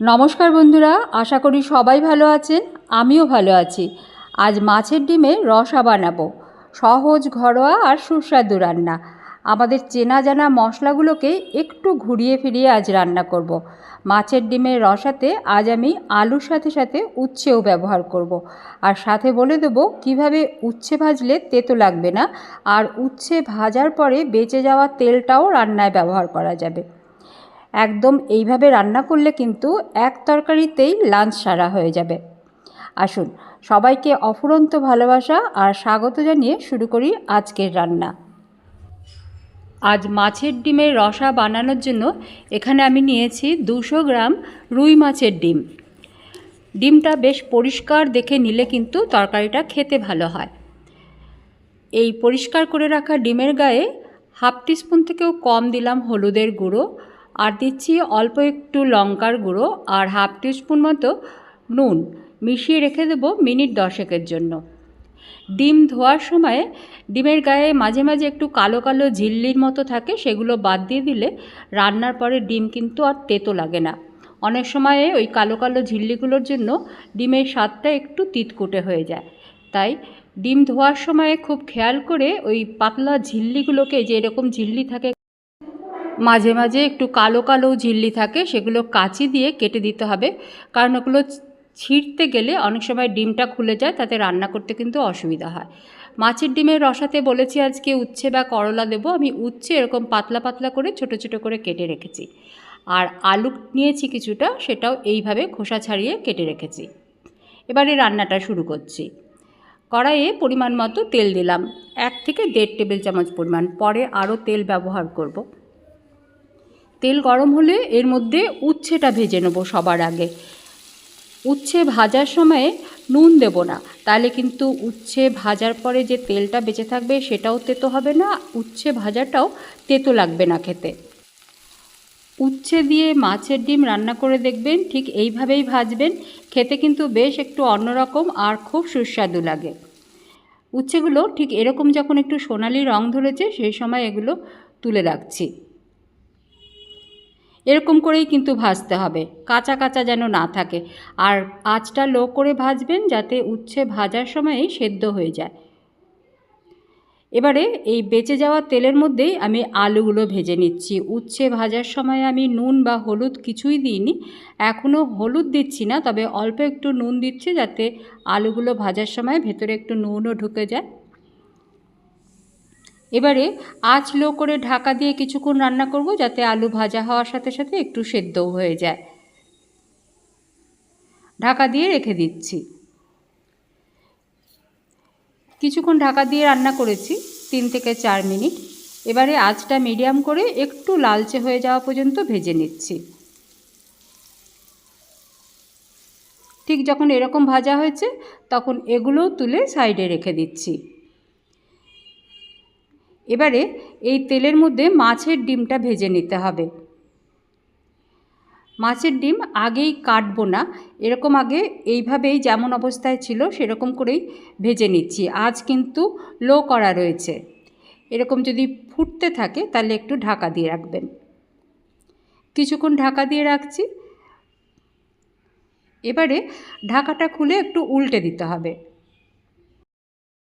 নমস্কার বন্ধুরা, আশা করি সবাই ভালো আছেন, আমিও ভালো আছি আজ মাছের ডিমের রসা বানাবো, সহজ ঘরোয়া আর সুস্বাদু রান্না আমাদের চেনা জানা মশলাগুলোকে একটু ঘুরিয়ে ফিরিয়ে আজ রান্না করব। মাছের ডিমের রসাতে আজ আমি আলুর সাথে সাথে উচ্ছেও ব্যবহার করব। আর সাথে বলে দেবো কীভাবে উচ্ছে ভাজলে তেতো লাগবে না, আর উচ্ছে ভাজার পরে বেঁচে যাওয়া তেলটাও রান্নায় ব্যবহার করা যাবে একদম এইভাবে রান্না করলে কিন্তু এক তরকারিতেই লাঞ্চ সারা হয়ে যাবে। আসুন, সবাইকে অফুরন্ত ভালোবাসা আর স্বাগত জানিয়ে শুরু করি আজকের রান্না। আজ মাছের ডিমের রসা বানানোর জন্য এখানে আমি নিয়েছি দুশো গ্রাম রুই মাছের ডিম। ডিমটা বেশ পরিষ্কার দেখে নিলে কিন্তু তরকারিটা খেতে ভালো হয়। এই পরিষ্কার করে রাখা ডিমের গায়ে হাফ টিস্পুন থেকেও কম দিলাম হলুদের গুঁড়ো আর দিচ্ছি অল্প একটু লঙ্কার গুঁড়ো আর হাফ টিস্পুন মতো নুন। মিশিয়ে রেখে দেবো মিনিট দশেকের জন্য। ডিম ধোয়ার সময় ডিমের গায়ে মাঝে মাঝে একটু কালো কালো ঝিল্লির মতো থাকে, সেগুলো বাদ দিয়ে দিলে রান্নার পরে ডিম কিন্তু আর তেতো লাগে না। অনেক সময়ে ওই কালো কালো ঝিল্লিগুলোর জন্য ডিমের স্বাদটা একটু তিতকুটে হয়ে যায়। তাই ডিম ধোয়ার সময় খুব খেয়াল করে ওই পাতলা ঝিল্লিগুলোকে, যে এরকম ঝিল্লি থাকে মাঝে মাঝে একটু কালো কালো ঝিল্লি থাকে, সেগুলো কাঁচি দিয়ে কেটে দিতে হবে। কারণ ওগুলো ছিঁড়তে গেলে অনেক সময় ডিমটা খুলে যায়, তাতে রান্না করতে কিন্তু অসুবিধা হয়। মাছের ডিমের রসাতে বলেছি আজকে উচ্ছে বা করলা দেবো। আমি উচ্ছে এরকম পাতলা পাতলা করে ছোট ছোট করে কেটে রেখেছি। আর আলু নিয়েছি কিছুটা, সেটাও এইভাবে খোসা ছাড়িয়ে কেটে রেখেছি। এবারে রান্নাটা শুরু করছি। কড়াইয়ে পরিমাণ মতো তেল দিলাম। এক থেকে দেড় টেবিল চামচ পরিমাণ। পরে আরও তেল ব্যবহার করব। তেল গরম হলে এর মধ্যে উচ্ছেটা ভেজে নেব সবার আগে। উচ্ছে ভাজার সময়ে নুন দেব না, তাহলে কিন্তু উচ্ছে ভাজার পরে যে তেলটা বেঁচে থাকবে সেটাও তেতো হবে না, উচ্ছে ভাজাটাও তেতো লাগবে না খেতে। উচ্ছে দিয়ে মাছের ডিম রান্না করে দেখবেন, ঠিক এইভাবেই ভাজবেন, খেতে কিন্তু বেশ একটু অন্যরকম আর খুব সুস্বাদু লাগে। উচ্ছেগুলো ঠিক এরকম যখন একটু সোনালি রং ধরেছে, সেই সময় এগুলো তুলে রাখছি। এরকম করেই কিন্তু ভাজতে হবে। কাঁচা কাঁচা যেন না থাকে। আর আঁচটা লো করে ভাজবেন যাতে উচ্ছে ভাজার সময়ই সেদ্ধ হয়ে যায়। এবারে এই বেঁচে যাওয়া তেলের মধ্যেই আমি আলুগুলো ভেজে নিচ্ছি। উচ্ছে ভাজার সময় আমি নুন বা হলুদ কিছুই দিইনি। এখনও হলুদ দিচ্ছি না, তবে অল্প একটু নুন দিচ্ছি যাতে আলুগুলো ভাজার সময় ভেতরে একটু নুনও ঢুকে যায়। এবারে আঁচ লো করে ঢাকা দিয়ে কিছুক্ষণ রান্না করব যাতে আলু ভাজা হওয়ার সাথে সাথে একটু সেদ্ধও হয়ে যায়। ঢাকা দিয়ে রেখে দিচ্ছি। কিছুক্ষণ ঢাকা দিয়ে রান্না করেছি, তিন থেকে চার মিনিট। এবারে আঁচটা মিডিয়াম করে একটু লালচে হয়ে যাওয়া পর্যন্ত ভেজে নিচ্ছি। ঠিক যখন এরকম ভাজা হয়েছে, তখন এগুলোও তুলে সাইডে রেখে দিচ্ছি। এবারে এই তেলের মধ্যে মাছের ডিমটা ভেজে নিতে হবে। মাছের ডিম আগেই কাটবো না, এরকম আগে এইভাবেই যেমন অবস্থায় ছিল সেরকম করেই ভেজে নিচ্ছি। আজ কিন্তু লো করা রয়েছে। এরকম যদি ফুটতে থাকে তাহলে একটু ঢাকা দিয়ে রাখবেন। কিছুক্ষণ ঢাকা দিয়ে রাখছি। এবারে ঢাকাটা খুলে একটু উল্টে দিতে হবে।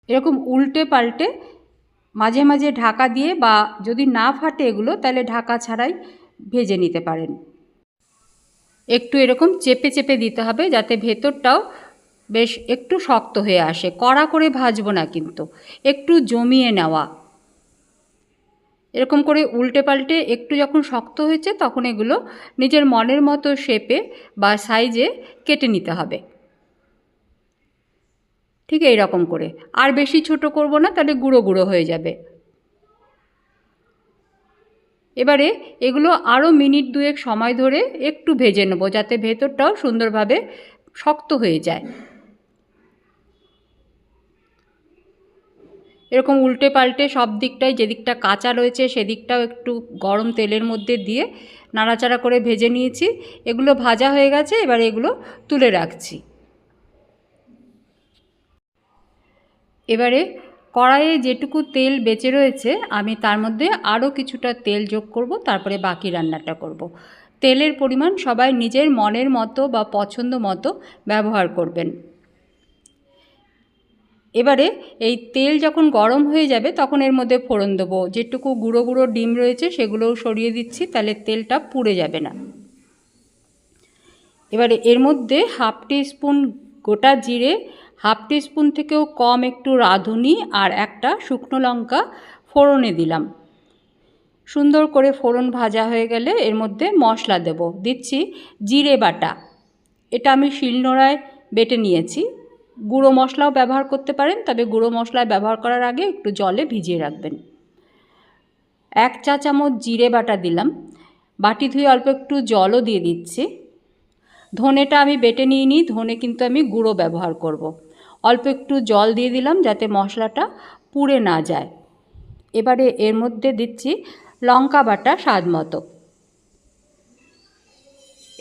এরকম উল্টে পাল্টে মাঝে মাঝে ঢাকা দিয়ে বা যদি না ফাটে এগুলো, তাহলে ঢাকা ছাড়াই ভেজে নিতে পারেন। একটু এরকম চেপে চেপে দিতে হবে যাতে ভেতরটাও বেশ একটু শক্ত হয়ে আসে। কড়া করে ভাজবো না কিন্তু, একটু জমিয়ে নেওয়া। এরকম করে উল্টে পাল্টে একটু যখন শক্ত হয়েছে, তখন এগুলো নিজের মনের মতো শেপে বা সাইজে কেটে নিতে হবে। ঠিক এই রকম করে। আর বেশি ছোট করব না, তাহলে গুঁড়ো গুঁড়ো হয়ে যাবে। এবারে এগুলো আরও মিনিট দুয়েক সময় ধরে একটু ভেজে নেব, যাতে ভেতরটাও সুন্দরভাবে শক্ত হয়ে যায়। এরকম উল্টে পাল্টে সব দিকটাই, যেদিকটা কাঁচা রয়েছে সেদিকটাও একটু গরম তেলের মধ্যে দিয়ে নাড়াচাড়া করে ভেজে নিয়েছি। এগুলো ভাজা হয়ে গেছে, এবার এগুলো তুলে রাখছি। এবারে কড়াইয়ে যেটুকু তেল বেঁচে রয়েছে, আমি তার মধ্যে আরও কিছুটা তেল যোগ করব, তারপরে বাকি রান্নাটা করব। তেলের পরিমাণ সবাই নিজের মনের মতো বা পছন্দ মতো ব্যবহার করবেন। এবারে এই তেল যখন গরম হয়ে যাবে, তখন এর মধ্যে ফোড়ন দেবো। যেটুকু গুঁড়ো গুঁড়ো ডিম রয়েছে, সেগুলোও সরিয়ে দিচ্ছি, তাহলে তেলটা পুড়ে যাবে না। এবারে এর মধ্যে হাফ টি স্পুন গোটা জিরে হাফ টি স্পুন থেকেও কম একটু রাঁধুনি আর একটা শুকনো লঙ্কা ফোড়নে দিলাম। সুন্দর করে ফোড়ন ভাজা হয়ে গেলে এর মধ্যে মশলা দেব। দিচ্ছি জিরে বাটা। এটা আমি শিলনোড়ায় বেটে নিয়েছি। গুঁড়ো মশলাও ব্যবহার করতে পারেন, তবে গুঁড়ো মশলা ব্যবহার করার আগে একটু জলে ভিজিয়ে রাখবেন। এক চা চামচ জিরে বাটা দিলাম। বাটি ধুয়ে অল্প একটু জলও দিয়ে দিচ্ছি। ধনেটা আমি বেটে নিয়ে নিই ধনে কিন্তু আমি গুঁড়ো ব্যবহার করব। অল্প একটু জল দিয়ে দিলাম যাতে মশলাটা পুড়ে না যায়। এবারে এর মধ্যে দিচ্ছি লঙ্কা বাটা স্বাদ মতো।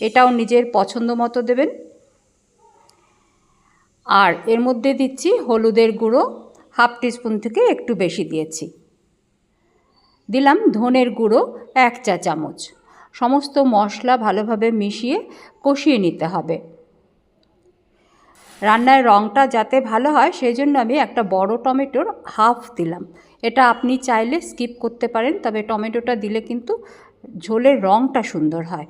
এটাও নিজের পছন্দ মতো দেবেন। আর এর মধ্যে দিচ্ছি হলুদের গুঁড়ো, হাফ টিস্পুন থেকে একটু বেশি দিয়েছি। দিলাম ধনের গুঁড়ো এক চা চামচ। সমস্ত মশলা ভালোভাবে মিশিয়ে কষিয়ে নিতে হবে। রান্নার রঙটা যাতে ভালো হয় সেই জন্য আমি একটা বড় টমেটোর হাফ দিলাম। এটা আপনি চাইলে স্কিপ করতে পারেন, তবে টমেটোটা দিলে কিন্তু ঝোলের রঙটা সুন্দর হয়।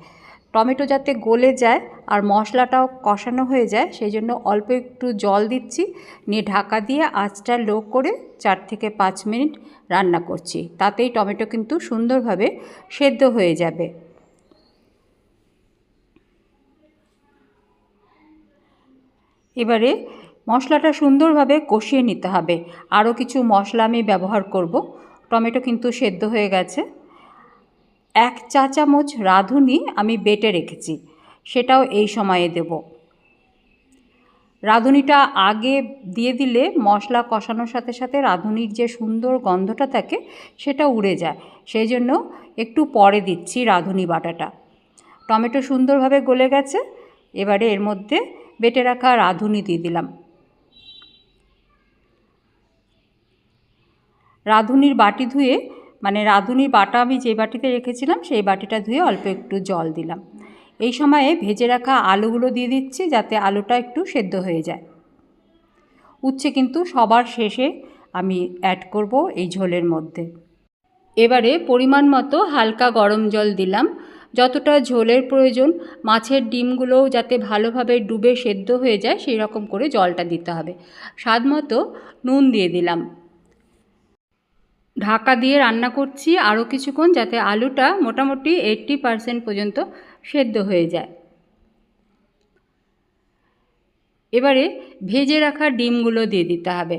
টমেটো যাতে গলে যায় আর মশলাটাও কষানো হয়ে যায় সেই জন্য অল্প একটু জল দিচ্ছি। নিয়ে ঢাকা দিয়ে আঁচটা লো করে চার থেকে পাঁচ মিনিট রান্না করছি। তাতেই টমেটো কিন্তু সুন্দরভাবে সেদ্ধ হয়ে যাবে। এবারে মশলাটা সুন্দরভাবে কষিয়ে নিতে হবে। আরও কিছু মশলা আমি ব্যবহার করব। টমেটো কিন্তু সেদ্ধ হয়ে গেছে। এক চা চামচ রাঁধুনি আমি বেটে রেখেছি। সেটাও এই সময়ে দেব। রাঁধুনিটা আগে দিয়ে দিলে মশলা কষানোর সাথে সাথে রাঁধুনির যে সুন্দর গন্ধটা থাকে সেটা উড়ে যায়। সেই জন্য একটু পরে দিচ্ছি রাঁধুনি বাটাটা। টমেটো সুন্দরভাবে গলে গেছে। এবারে এর মধ্যে বেটে রাখা রাঁধুনি দিয়ে দিলাম। রাঁধুনির বাটি ধুয়ে মানে রাঁধুনির বাটা আমি যে বাটিতে রেখেছিলাম, সেই বাটিটা ধুয়ে অল্প একটু জল দিলাম। এই সময়ে ভেজে রাখা আলুগুলো দিয়ে দিচ্ছি যাতে আলুটা একটু সেদ্ধ হয়ে যায়। উচ্ছে কিন্তু সবার শেষে আমি অ্যাড করব এই ঝোলের মধ্যে। এবারে পরিমাণ মতো হালকা গরম জল দিলাম। যতটা ঝোলের প্রয়োজন, মাছের ডিমগুলোও যাতে ভালোভাবে ডুবে সেদ্ধ হয়ে যায়, সেই রকম করে জলটা দিতে হবে। স্বাদ মতো নুন দিয়ে দিলাম। ঢাকা দিয়ে রান্না করছি আরও কিছুক্ষণ যাতে আলুটা মোটামুটি এইট্টি পারসেন্ট পর্যন্ত সেদ্ধ হয়ে যায়। এবারে ভেজে রাখা ডিমগুলো দিয়ে দিতে হবে।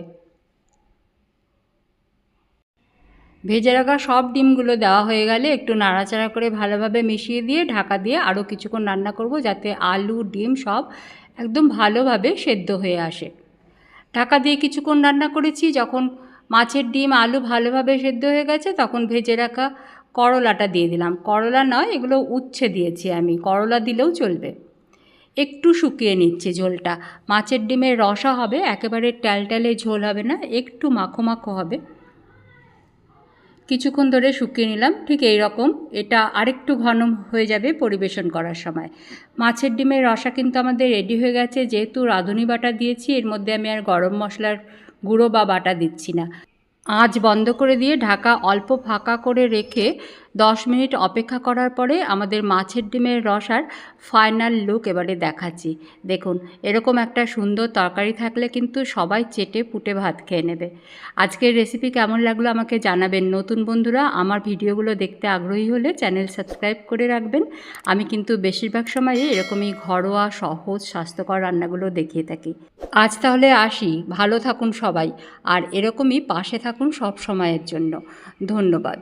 ভেজে রাখা সব ডিমগুলো দেওয়া হয়ে গেলে একটু নাড়াচাড়া করে ভালোভাবে মিশিয়ে দিয়ে ঢাকা দিয়ে আরও কিছুক্ষণ রান্না করব যাতে আলু, ডিম সব একদম ভালোভাবে সেদ্ধ হয়ে আসে। ঢাকা দিয়ে কিছুক্ষণ রান্না করেছি, যখন মাছের ডিম, আলু ভালোভাবে সেদ্ধ হয়ে গেছে তখন ভেজে রাখা করলাটা দিয়ে দিলাম। করলা নয়, এগুলো উচ্ছে দিয়েছি আমি, করলা দিলেও চলবে। একটু শুকিয়ে নিচ্ছে ঝোলটা, মাছের ডিমের রসা হবে, একেবারে ট্যালট্যালে ঝোল হবে না, একটু মাখো মাখো হবে। কিছুক্ষণ ধরে শুকিয়ে নিলাম। ঠিক এই রকম। এটা আরেকটু ঘন হয়ে যাবে পরিবেশন করার সময়। মাছের ডিমের রসা কিন্তু আমাদের রেডি হয়ে গেছে। যেহেতু রাঁধুনি বাটা দিয়েছি, এর মধ্যে আমি আর গরম মশলার গুঁড়ো বা বাটা দিচ্ছি না। আঁচ বন্ধ করে দিয়ে ঢাকা অল্প ফাঁকা করে রেখে দশ মিনিট অপেক্ষা করার পরে আমাদের মাছের ডিমের রসার ফাইনাল লুক এবারে দেখাচ্ছি। দেখুন, এরকম একটা সুন্দর তরকারি থাকলে কিন্তু সবাই চেটে পুটে ভাত খেয়ে নেবে। আজকের রেসিপি কেমন লাগল আমাকে জানাবেন। নতুন বন্ধুরা, আমার ভিডিওগুলো দেখতে আগ্রহী হলে চ্যানেল সাবস্ক্রাইব করে রাখবেন। আমি কিন্তু বেশিরভাগ সময়ে এরকমই ঘরোয়া, সহজ, স্বাস্থ্যকর রান্নাগুলো দেখিয়ে থাকি। আজ তাহলে আসি। ভালো থাকুন সবাই। আর এরকমই পাশে থাকুন সব সময়ের জন্য। ধন্যবাদ।